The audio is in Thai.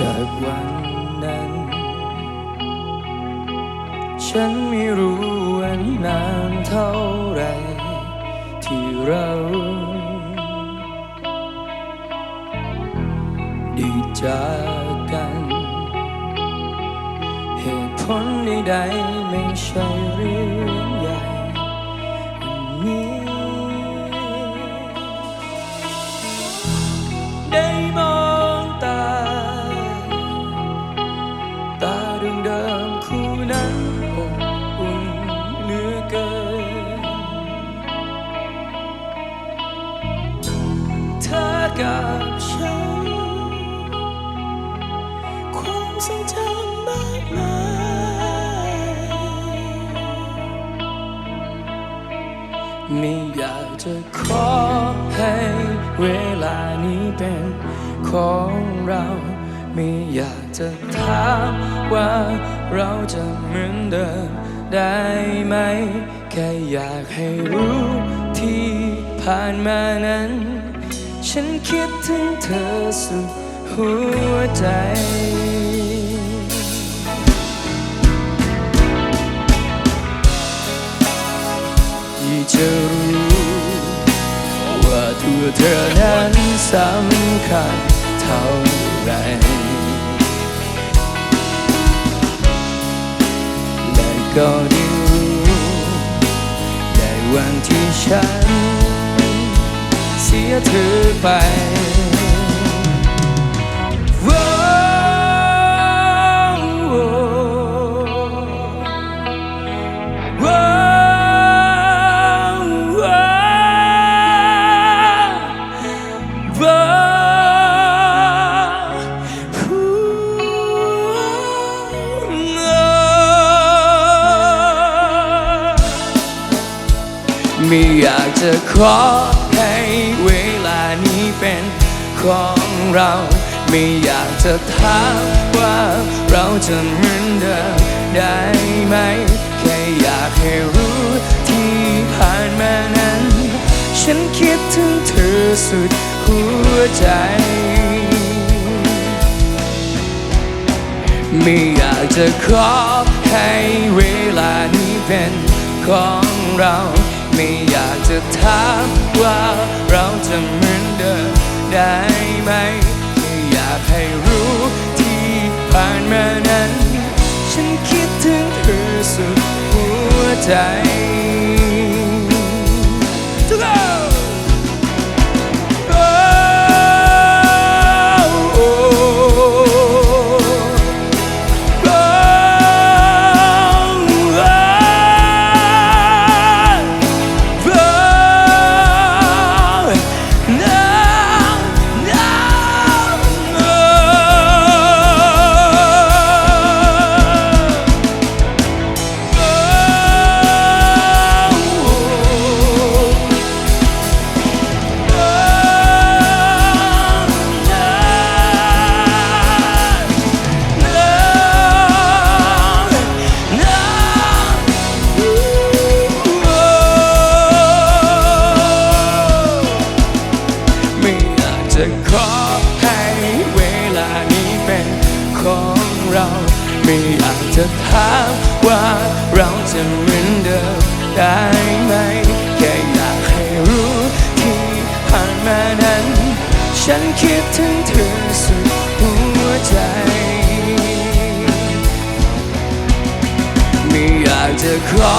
จากวันนั้น ฉันไม่รู้ว่านานเท่าไร ที่เราได้จากกัน เหตุผลใดๆไม่ใช่เรื่อง กับฉัน ความทรงจำมากมายไม่อยากจะขอให้เวลานี้เป็นของเราไม่อยากจะถามว่าเราจะเหมือนเดิมได้ไหม แค่อยากให้รู้ที่ผ่านมานั้น ฉันคิดถึงเธอสุดหัวใจที่จะรู้ว่าตัวเธอนั้นสำคัญเท่าไรและก็ได้รู้ในวันที่ฉัน สียเธอไป ไม่อยากจะขอให้เวลานี้เป็นของเรา ไม่อยากจะถามว่าเราจะเหมือนเดิมได้ไหม แค่อยากให้รู้ที่ผ่านมานั้น ฉันคิดถึงเธอสุดหัวใจไม่อยากจะขอให้เวลานี้เป็นของเรา ไม่อยากจะถามว่าเราจะเหมือนเดิมได้ไหมไม่อยากให้รู้ที่ผ่านมานั้น ฉันคิดถึงเธอสุดหัวใจ ไม่อยากจะถามว่าเราจะเหมือนเดิมได้ไหม แค่อยากให้รู้ที่ผ่านมานั้น ฉันคิดถึงเธอสุดหัวใจ ไม่อยากจะขอ